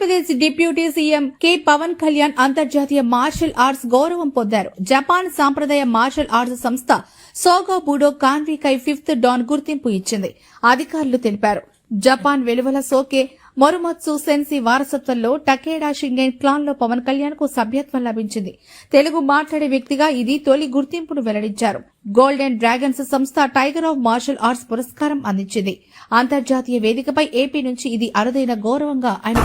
Andhra Pradesh deputy CM K Pawan Kalyan అంతర్జాతీయ martial arts గౌరవం పొందారు. జపాన్ సాంప్రదాయ మార్షల్ ఆర్ట్స్ సంస్థ సోగో బుడో కాన్వీకై ఫిఫ్త్ డాన్ గుర్తింపు ఇచ్చింది. అధికారులు తెలిపారు. జపాన్ వెలువల సోకే మొరుమత్సు సెన్సి వారసత్వంలో టకేడా షింగేన్ క్లాన్లో పవన్ కళ్యాణ్కు సభ్యత్వం లభించింది. తెలుగు మాట్లాడే వ్యక్తిగా ఇది తొలి గుర్తింపును వెల్లడించారు. గోల్డెన్ డ్రాగన్స్ సంస్థ టైగర్ ఆఫ్ మార్షల్ ఆర్ట్స్ పురస్కారం అందించింది. అంతర్జాతీయ వేదికపై ఏపీ నుంచి ఇది అరుదైన గౌరవంగా ఆయన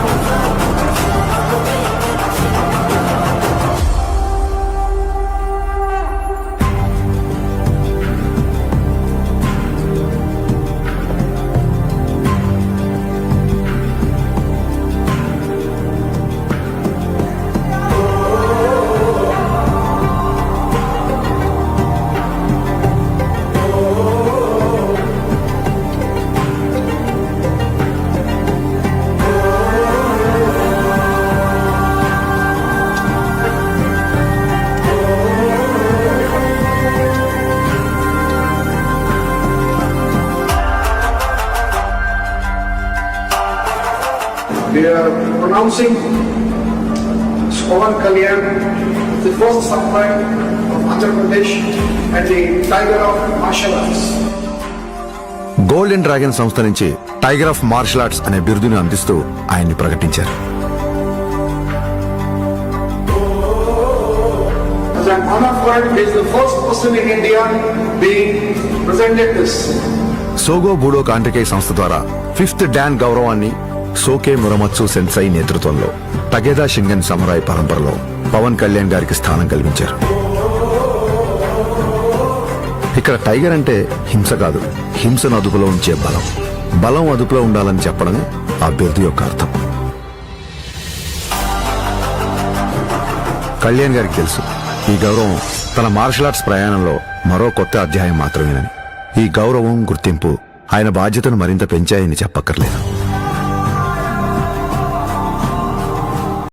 We are pronouncing Pawan Kalyan, the first samurai of Andhra Pradesh and the tiger of martial arts. Golden Dragon సంస్థ నుంచి టైగర్ ఆఫ్ మార్షల్ ఆర్ట్స్ అనే బిరుదును అందిస్తూ ఆయన్ని ప్రకటించారు As an honor for he is the first person in India being presented this. సోగో బూడో కాంట్రికై సంస్థ ద్వారా fifth don గౌరవాన్ని సోకే మురమత్సు సెన్సై నేతృత్వంలో తగేదా షింగన్ సమరాయ్ పరంపరలో పవన్ కళ్యాణ్ గారికి స్థానం కల్పించారు ఇక్కడ టైగర్ అంటే హింస కాదు హింసను అదుపులో ఉంచే బలం. బలం అదుపులో ఉండాలని చెప్పడమే ఆ యొక్క అర్థం. కళ్యాణ్ గారికి తెలుసు ఈ గౌరవం తన మార్షల్ ఆర్ట్స్ ప్రయాణంలో మరో కొత్త అధ్యాయం మాత్రమేనని. ఈ గౌరవం గుర్తింపు ఆయన బాధ్యతను మరింత పెంచాయని చెప్పక్కర్లేదు.